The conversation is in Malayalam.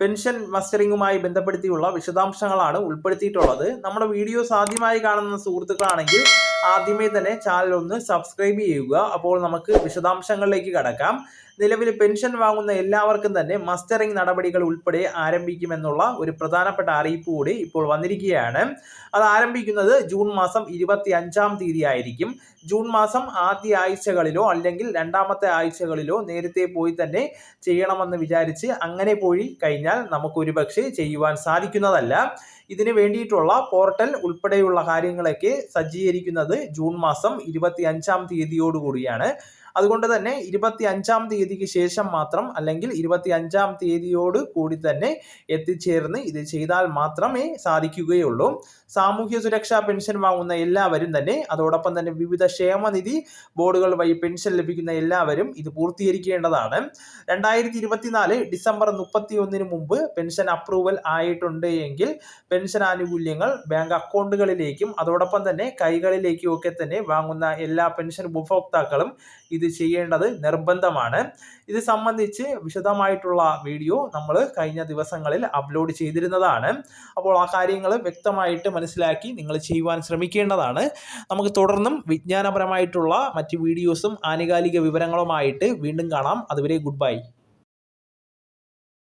പെൻഷൻ മസ്റ്ററിങ്ങുമായി ബന്ധപ്പെടുത്തിയുള്ള വിശദാംശങ്ങളാണ് ഉൾപ്പെടുത്തിയിട്ടുള്ളത്. നമ്മുടെ വീഡിയോസ് ആദ്യമായി കാണുന്ന സുഹൃത്തുക്കളാണെങ്കിൽ ആദ്യമേ തന്നെ ചാനൽ ഒന്ന് സബ്സ്ക്രൈബ് ചെയ്യുക. അപ്പോൾ നമുക്ക് വിശദാംശങ്ങളിലേക്ക് കടക്കാം. നിലവിൽ പെൻഷൻ വാങ്ങുന്ന എല്ലാവർക്കും തന്നെ മസ്റ്ററിംഗ് നടപടികൾ ഉൾപ്പെടെ ആരംഭിക്കുമെന്നുള്ള ഒരു പ്രധാനപ്പെട്ട അറിയിപ്പ് കൂടി ഇപ്പോൾ വന്നിരിക്കുകയാണ്. അത് ആരംഭിക്കുന്നത് ജൂൺ മാസം ഇരുപത്തി അഞ്ചാം തീയതി ആയിരിക്കും ജൂൺ മാസം ആദ്യ ആഴ്ചകളിലോ അല്ലെങ്കിൽ രണ്ടാമത്തെ ആഴ്ചകളിലോ നേരത്തെ പോയി തന്നെ ചെയ്യണമെന്ന് വിചാരിച്ച് അങ്ങനെ പോയി കഴിഞ്ഞാൽ നമുക്ക് ഒരുപക്ഷെ ചെയ്യുവാൻ സാധിക്കുന്നതല്ല. ഇതിന് വേണ്ടിയിട്ടുള്ള പോർട്ടൽ ഉൾപ്പെടെയുള്ള കാര്യങ്ങളൊക്കെ സജ്ജീകരിക്കുന്നത് ജൂൺ മാസം ഇരുപത്തി അഞ്ചാം തീയതിയോടുകൂടിയാണ്. അതുകൊണ്ട് തന്നെ ഇരുപത്തി അഞ്ചാം തീയതിക്ക് ശേഷം മാത്രം അല്ലെങ്കിൽ ഇരുപത്തി അഞ്ചാം തീയതിയോട് കൂടി തന്നെ എത്തിച്ചേർന്ന് ഇത് ചെയ്താൽ മാത്രമേ സാധിക്കുകയുള്ളൂ. സാമൂഹ്യ സുരക്ഷാ പെൻഷൻ വാങ്ങുന്ന എല്ലാവരും തന്നെ അതോടൊപ്പം തന്നെ വിവിധ ക്ഷേമനിധി ബോർഡുകൾ വഴി പെൻഷൻ ലഭിക്കുന്ന എല്ലാവരും ഇത് പൂർത്തീകരിക്കേണ്ടതാണ്. രണ്ടായിരത്തി ഇരുപത്തിനാല് ഡിസംബർ മുപ്പത്തി ഒന്നിന് മുമ്പ് പെൻഷൻ അപ്രൂവൽ ആയിട്ടുണ്ട് എങ്കിൽ പെൻഷൻ ആനുകൂല്യങ്ങൾ ബാങ്ക് അക്കൗണ്ടുകളിലേക്കും അതോടൊപ്പം തന്നെ കൈകളിലേക്കും ഒക്കെ തന്നെ വാങ്ങുന്ന എല്ലാ പെൻഷൻ ഉപഭോക്താക്കളും ഇത് ചെയ്യേണ്ടത് നിർബന്ധമാണ്. ഇത് സംബന്ധിച്ച് വിശദമായിട്ടുള്ള വീഡിയോ നമ്മൾ കഴിഞ്ഞ ദിവസങ്ങളിൽ അപ്ലോഡ് ചെയ്തിരുന്നതാണ്. അപ്പോൾ ആ കാര്യങ്ങൾ വ്യക്തമായിട്ട് മനസ്സിലാക്കി നിങ്ങൾ ചെയ്യുവാൻ ശ്രമിക്കേണ്ടതാണ്. നമുക്ക് തുടർന്നും വിജ്ഞാനപരമായിട്ടുള്ള മറ്റ് വീഡിയോസും ആനുകാലിക വിവരങ്ങളുമായിട്ട് വീണ്ടും കാണാം. അതുവരെ ഗുഡ് ബൈ